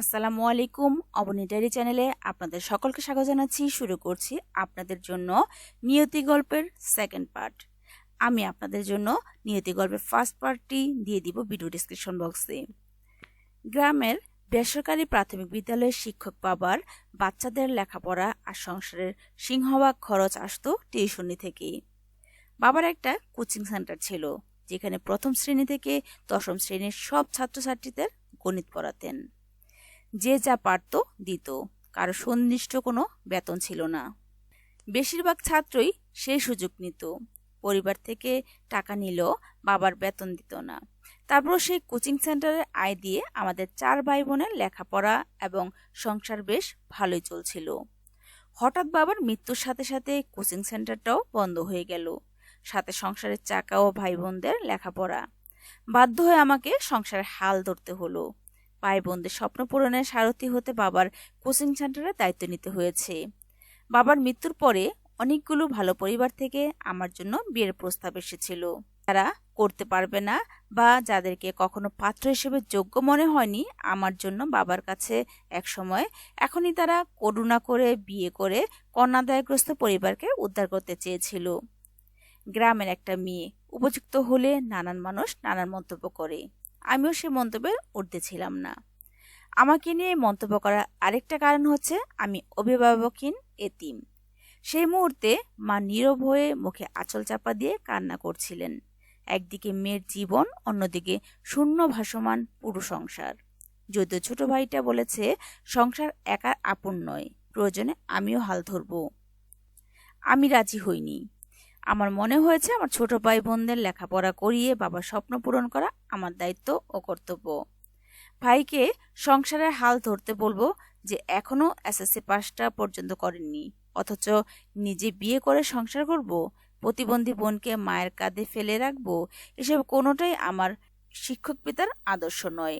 আসসালামু আলাইকুম। অবনী ডায়েরি চ্যানেলে আপনাদের সকলকে স্বাগত জানাচ্ছি। শুরু করছি আপনাদের জন্য নিয়তি গল্পের সেকেন্ড পার্ট আমি আপনাদের জন্য নিয়তি গল্পের ফার্স্ট পার্টটি দিয়ে দিব ভিডিও ডিসক্রিপশন বক্সে গ্রামের বেসরকারি প্রাথমিক বিদ্যালয়ের শিক্ষক বাবার বাচ্চাদের লেখাপড়া আর সংসারের সিংহভাগ খরচ আসতো টিউশনি থেকে বাবার একটা কোচিং সেন্টার ছিল, যেখানে প্রথম শ্রেণি থেকে দশম শ্রেণির সব ছাত্রছাত্রীদের গণিত পড়াতেন। যে যা পারত দিত। কারও সুনির্দিষ্ট কোনো বেতন ছিল না। বেশিরভাগ ছাত্রই সেই সুযোগ নিত। পরিবার থেকে টাকা নিলেও বাবার বেতন দিত না। তারপর সেই কোচিং সেন্টারের আয় দিয়ে আমাদের চার ভাই বোনের লেখাপড়া এবং সংসার বেশ ভালোই চলছিল। হঠাৎ বাবার মৃত্যুর সাথে সাথে কোচিং সেন্টারটাও বন্ধ হয়ে গেল। সাথে সংসারের চাকা ও ভাই বোনদের লেখাপড়া। বাধ্য হয়ে আমাকে সংসারের হাল ধরতে হলো। ভাই বোনদের স্বপ্ন পূরণের সারথি হতে বাবার কোচিং সেন্টারে দায়িত্ব নিতে হয়েছে। বাবার মৃত্যুর পরে অনেকগুলো ভালো পরিবার থেকে আমার জন্য বিয়ের প্রস্তাব এসেছিল। তারা করতে পারবে না বা যাদেরকে কখনো পাত্র হিসেবে যোগ্য মনে হয়নি, আমার জন্য বাবার কাছে এক সময় এখনই তারা করুণা করে বিয়ে করে কন্যাদায়গ্রস্ত পরিবারকে উদ্ধার করতে চেয়েছিল। গ্রামের একটা মেয়ে উপযুক্ত হলে নানান মানুষ নানান মন্তব্য করে। আমিও সে মন্তব্যের ঊর্ধ্বে ছিলাম না। আমাকে নিয়ে মন্তব্য করার আরেকটা কারণ হচ্ছে আমি অভিভাবকহীন এতিম। সেই মুহূর্তে মা নীরব হয়ে মুখে আঁচল চাপা দিয়ে কান্না করছিলেন। একদিকে মেয়ের জীবন, অন্যদিকে শূন্য ভাসমান পুরো সংসার। যদিও ছোট ভাইটা বলেছে, সংসার একার আপন নয়, প্রয়োজনে আমিও হাল ধরব। আমি রাজি হইনি। আমার মনে হয়েছে আমার ছোট ভাই বোনদের লেখাপড়া করিয়ে বাবার স্বপ্ন পূরণ করা আমার দায়িত্ব ও কর্তব্য। ভাইকে সংসারের হাল ধরতে বলব যে এখনও এসএসসি পাসটা পর্যন্ত করেননি। অথচ নিজে বিয়ে করে সংসার করব, প্রতিবন্ধী বোনকে মায়ের কাঁধে ফেলে রাখব, এসব কোনোটাই আমার শিক্ষক পিতার আদর্শ নয়।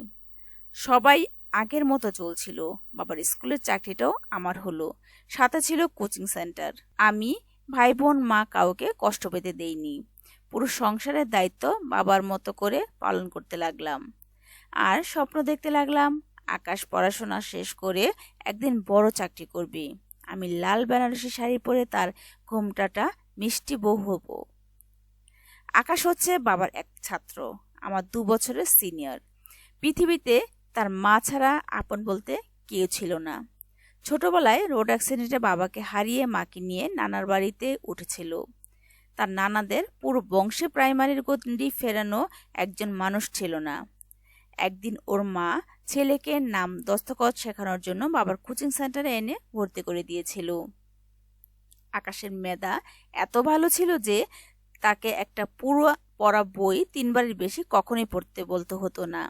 সবাই আগের মতো চলছিল। বাবার স্কুলের চাকরিটাও আমার হলো। সাথে ছিল কোচিং সেন্টার। আমি ভাই বোন মা কাউকে কষ্ট পেতে দেইনি। পুরো সংসারের দায়িত্ব বাবার মতো করে পালন করতে লাগলাম। আর স্বপ্ন দেখতে লাগলাম, আকাশ পড়াশোনা শেষ করে একদিন বড় চাকরি করবে। আমি লাল বেনারসি শাড়ি পরে তার ঘোমটাটা মিষ্টি বউ হব। আকাশ হচ্ছে বাবার এক ছাত্র, আমার দু বছরের সিনিয়র। পৃথিবীতে তার মা ছাড়া আপন বলতে কেউ ছিল না। ছোটবেলায় রোড অ্যাক্সিডেন্টে বাবাকে হারিয়ে মাকে নিয়ে নানার বাড়িতে উঠেছিল। তার নানাদের পুরো বংশে প্রাইমারির গন্ডি ফেরানো একজন মানুষ ছিল না। একদিন ওর মা ছেলেকে নাম দস্তখত শেখানোর জন্য বাবার কোচিং সেন্টারে এনে ভর্তি করে দিয়েছিল। আকাশের মেধা এত ভালো ছিল যে তাকে একটা পুরো পড়া বই তিনবারের বেশি কখনোই পড়তে বলতে হতো না।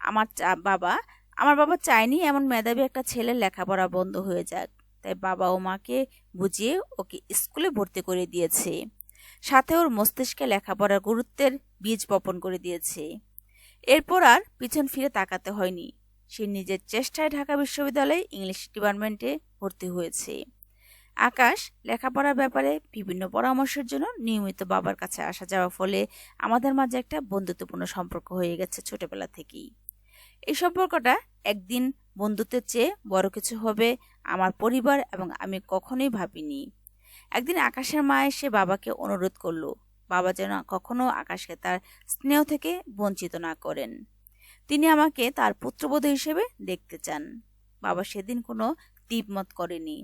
আমার বাবা আমার বাবা চায়নি এমন মেধাবী একটা ছেলের লেখাপড়া বন্ধ হয়ে যাক। তাই বাবা ও মাকে বুঝিয়ে ওকে স্কুলে ভর্তি করে দিয়েছে। সাথে ওর মস্তিষ্কে লেখাপড়ার গুরুত্বের বীজ বপন করে দিয়েছে। এরপর আর পিছন ফিরে তাকাতে হয়নি। সে নিজের চেষ্টায় ঢাকা বিশ্ববিদ্যালয়ে ইংলিশ ডিপার্টমেন্টে ভর্তি হয়েছে। আকাশ লেখাপড়ার ব্যাপারে বিভিন্ন পরামর্শের জন্য নিয়মিত বাবার কাছে আসা যাওয়া ফলে আমাদের মাঝে একটা বন্ধুত্বপূর্ণ সম্পর্ক হয়ে গেছে ছোটবেলা থেকেই। এই সম্পর্কটা একদিন বন্ধুত্বের চেয়ে বড় কিছু হবে আমার পরিবার এবং আমি কখনোই ভাবিনি। একদিন আকাশের মা এসে বাবাকে অনুরোধ করল, বাবা যেন কখনো আকাশকে তার স্নেহ থেকে বঞ্চিত না করেন। তিনি আমাকে তার পুত্রবধূ হিসেবে দেখতে চান। বাবা সেদিন কোনো দ্বীপমত করেনি,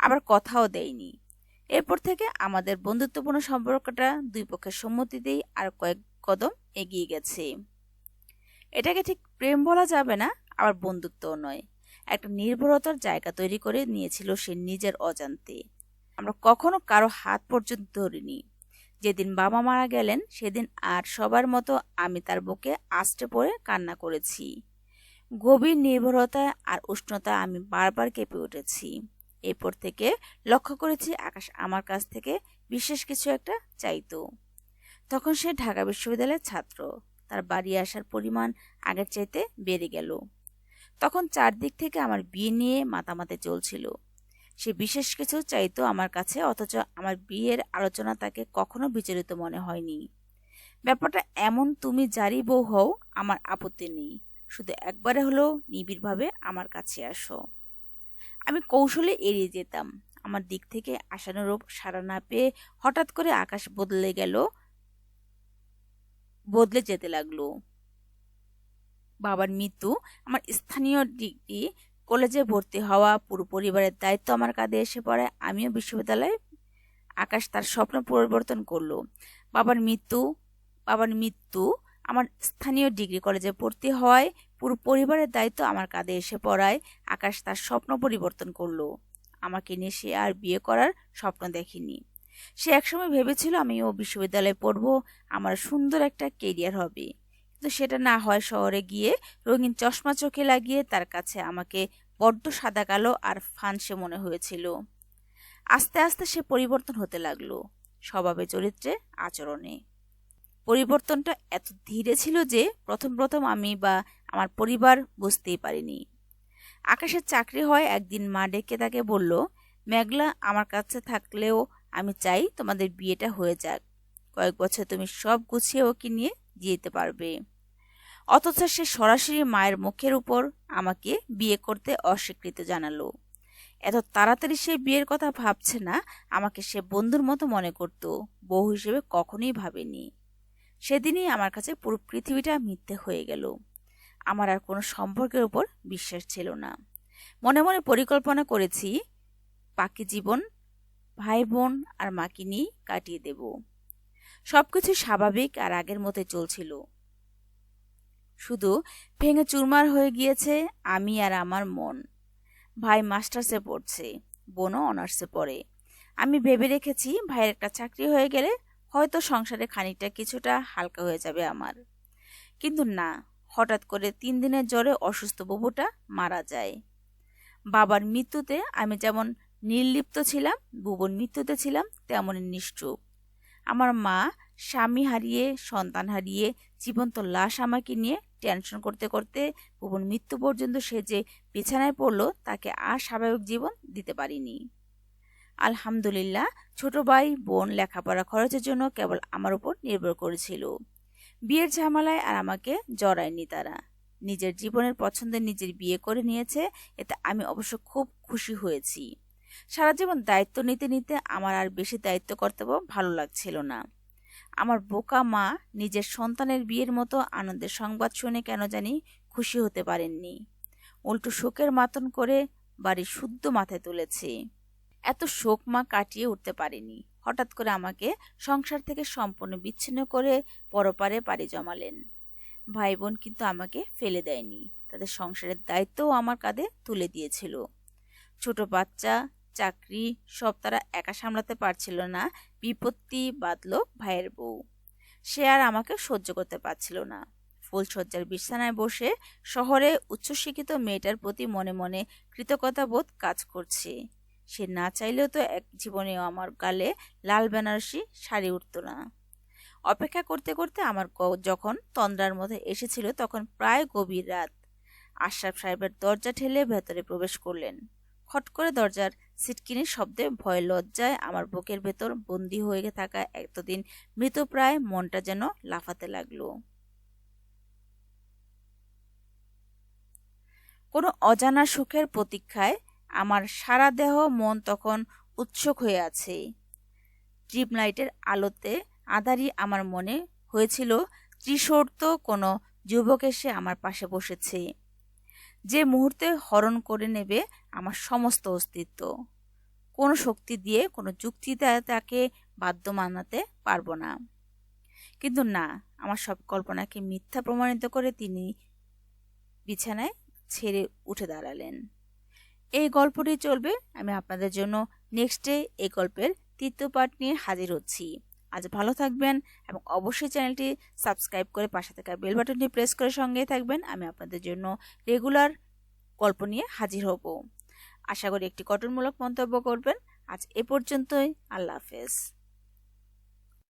আবার কথাও দেয়নি। এরপর থেকে আমাদের বন্ধুত্বপূর্ণ সম্পর্কটা দুই পক্ষের সম্মতিতেই আর কয়েক কদম এগিয়ে গেছে। এটাকে ঠিক প্রেম বলা যাবে না, আবার বন্ধুত্বও নয়। একটা নির্ভরতার জায়গা তৈরি করে নিয়েছিল সে নিজের অজান্তে। আমরা কখনো কারও হাত পর্যন্ত ধরিনি। যেদিন বাবা মারা গেলেন, সেদিন আর সবার মতো আমি তার বুকে আষ্টে পড়ে কান্না করেছি। গভীর নির্ভরতা আর উষ্ণতা আমি বারবার কেঁপে উঠেছি। এরপর থেকে লক্ষ্য করেছি আকাশ আমার কাছ থেকে বিশেষ কিছু একটা চাইতো। তখন সে ঢাকা বিশ্ববিদ্যালয়ের ছাত্র। তার বাড়ি আসার পরিমাণ আগের চাইতে বেড়ে গেল। তখন চারদিক থেকে আমার বিয়ে নিয়ে মাতামাতে চলছিল। সে বিশেষ কিছু চাইতো আমার কাছে, অথচ আমার বিয়ের আলোচনা তাকে কখনো বিচলিত মনে হয়নি। ব্যাপারটা এমন, তুমি যারই বউ হও, আমার আপত্তি নেই। শুধু একবারে হলেও নিবিড়ভাবে আমার কাছে আসো। আমি কৌশলে এড়িয়ে যেতাম। আমার দিক থেকে আশানুরূপ সাড়া না পেয়ে হঠাৎ করে আকাশ বদলে গেল বদলে যেতে লাগল। বাবার মৃত্যু আমার স্থানীয় ডিগ্রি কলেজে ভর্তি হওয়া পুরো পরিবারের দায়িত্ব আমার কাঁধে এসে পড়ে। আমিও বিশ্ববিদ্যালয়ে আকাশ তার স্বপ্ন পরিবর্তন করল। বাবার মৃত্যু বাবার মৃত্যু আমার স্থানীয় ডিগ্রি কলেজে ভর্তি হওয়ায় পুরো পরিবারের দায়িত্ব আমার কাঁধে এসে পড়ায় আকাশ তার স্বপ্ন পরিবর্তন করল। আমাকে নিয়ে সে আর বিয়ে করার স্বপ্ন দেখেনি। সে একসময় ভেবেছিল আমিও বিশ্ববিদ্যালয়ে পড়ব, আমার সুন্দর একটা কেরিয়ার হবে। কিন্তু সেটা না হয় শহরে গিয়ে রঙিন চশমা চোখে লাগিয়ে তার কাছে আমাকে বড্ড সাদা কালো আর ফানসে মনে হয়েছিল। আস্তে আস্তে সে পরিবর্তন হতে লাগল, স্বভাবে চরিত্রে, আচরণে। পরিবর্তনটা এত ধীরে ছিল যে প্রথম প্রথম আমি বা আমার পরিবার বুঝতেই পারিনি। আকাশের চাকরি হয় একদিন মা ডেকে তাকে বলল, মেঘলা, আমার কাছে থাকলেও আমি চাই তোমাদের বিয়েটা হয়ে যাক। কয়েক বছর তুমি সব গুছিয়ে ওকে নিয়ে যেতে পারবে। অথচ সে সরাসরি মায়ের মুখের উপর আমাকে বিয়ে করতে অস্বীকৃত জানালো। এত তাড়াতাড়ি সে বিয়ের কথা ভাবছে না, আমাকে সে বন্ধুর মতো মনে করত, বউ হিসেবে কখনোই ভাবেনি। সেদিনই আমার কাছে পুরো পৃথিবীটা মিথ্যে হয়ে গেল। আমার আর কোনো সম্পর্কের উপর বিশ্বাস ছিল না। মনে মনে পরিকল্পনা করেছি, বাকি জীবন ভাই বোন আর মাকে নিয়ে কাটিয়ে দেব। সবকিছু স্বাভাবিক আর আগের মতো চলছিল। শুধু ভেঙে চুরমার হয়ে গিয়েছে আমি আর আমার মন। ভাই মাস্টার্সে পড়ছে, বোনও অনার্সে পড়ে। আমি ভেবে রেখেছি ভাইয়ের একটা চাকরি হয়ে গেলে হয়তো সংসারে খানিকটা কিছুটা হালকা হয়ে যাবে আমার। কিন্তু না, হঠাৎ করে তিন দিনের জ্বরে অসুস্থ বুবুটা মারা যায়। বাবার মৃত্যুতে আমি যেমন নির্লিপ্ত ছিলাম বুবুর মৃত্যুতে ছিলাম তেমনই নিষ্ঠুপ আমার মা স্বামী হারিয়ে, সন্তান হারিয়ে, জীবন্ত লাশ আমাকে নিয়ে টেনশন করতে করতে বুবুর মৃত্যু পর্যন্ত সে যে বিছানায় পড়ল, তাকে আর স্বাভাবিক জীবন দিতে পারিনি। আলহামদুলিল্লাহ, ছোট ভাই, বোন লেখাপড়া খরচের জন্য কেবল আমার উপর নির্ভর করেছিল। বিয়ের ঝামেলায় আর আমাকে জড়ায়নি তারা। নিজের জীবনের পছন্দের নিজের বিয়ে করে নিয়েছে, এতে আমি অবশ্য খুব খুশি হয়েছি। সারা জীবন দায়িত্ব নিতে নিতে আমার আর বেশি দায়িত্ব কর্তব্য ভালো লাগছিল না। আমার বোকা মা নিজের সন্তানের বিয়ের মতো আনন্দের সংবাদ শুনে কেন জানি খুশি হতে পারেননি। উল্টো শোকের মাতন করে বাড়ি শুদ্ধ মাথায় তুলেছে। এত শোক মা কাটিয়ে উঠতে পারেনি। হঠাৎ করে আমাকে সংসার থেকে সম্পূর্ণ বিচ্ছিন্ন করে পরপারে পাড়ি জমালেন। ভাই বোন কিন্তু আমাকে ফেলে দেয়নি। তাদের সংসারের দায়িত্বও আমার কাঁধে তুলে দিয়েছিল। ছোট বাচ্চা চাকরি সব তারা একা সামলাতে পারছিল না। বিপত্তি বাঁধল ভাইয়ের বউ। সে আর আমাকে সহ্য করতে পারছিল না। ফুলসজ্জার বিছানায় বসে শহরে উচ্চশিক্ষিত মেয়েটার প্রতি মনে মনে কৃতজ্ঞতা বোধ কাজ করছে। সে না চাইলেও তো এক জীবনেও আমার গালে লাল বেনারসি শাড়ি উঠত না। অপেক্ষা করতে করতে আমার যখন তন্দ্রার মধ্যে এসেছিল তখন প্রায় গভীর রাত। আশরাফ সাহেবের দরজা ঠেলে ভেতরে প্রবেশ করলেন। খট করে দরজার সিটকিনির শব্দে ভয় লজ্জায় আমার বুকের ভেতর বন্দি হয়ে থাকা এতদিন মৃতপ্রায় মনটা যেন লাফাতে লাগল। কোনো অজানা সুখের প্রতীক্ষায় আমার সারা দেহ মন তখন উৎসুক হয়ে আছে। ট্রিপ লাইটের আলোতে আধারি আমার মনে হয়েছিল ত্রিশর্ত কোনো যুবক এসে আমার পাশে বসেছে। যে মুহূর্তে হরণ করে নেবে আমার সমস্ত অস্তিত্ব। কোনো শক্তি দিয়ে, কোনো যুক্তিতে তাকে বাধ্য মানাতে পারব না। কিন্তু না, আমার সব কল্পনাকে মিথ্যা প্রমাণিত করে তিনি বিছানায় ছেড়ে উঠে দাঁড়ালেন। এই গল্পটি চলবে, আমি আপনাদের জন্য নেক্সটে এই গল্পের তৃতীয় পার্ট নিয়ে হাজির হচ্ছি। আজ ভালো থাকবেন এবং অবশ্যই চ্যানেলটি সাবস্ক্রাইব করে পাশে থাকা বেল বাটনটি প্রেস করে সঙ্গে থাকবেন। আমি আপনাদের জন্য রেগুলার গল্প নিয়ে হাজির হব। আশা করি একটি গঠনমূলক মন্তব্য করবেন। আজ এ পর্যন্তই। আল্লাহ হাফেজ।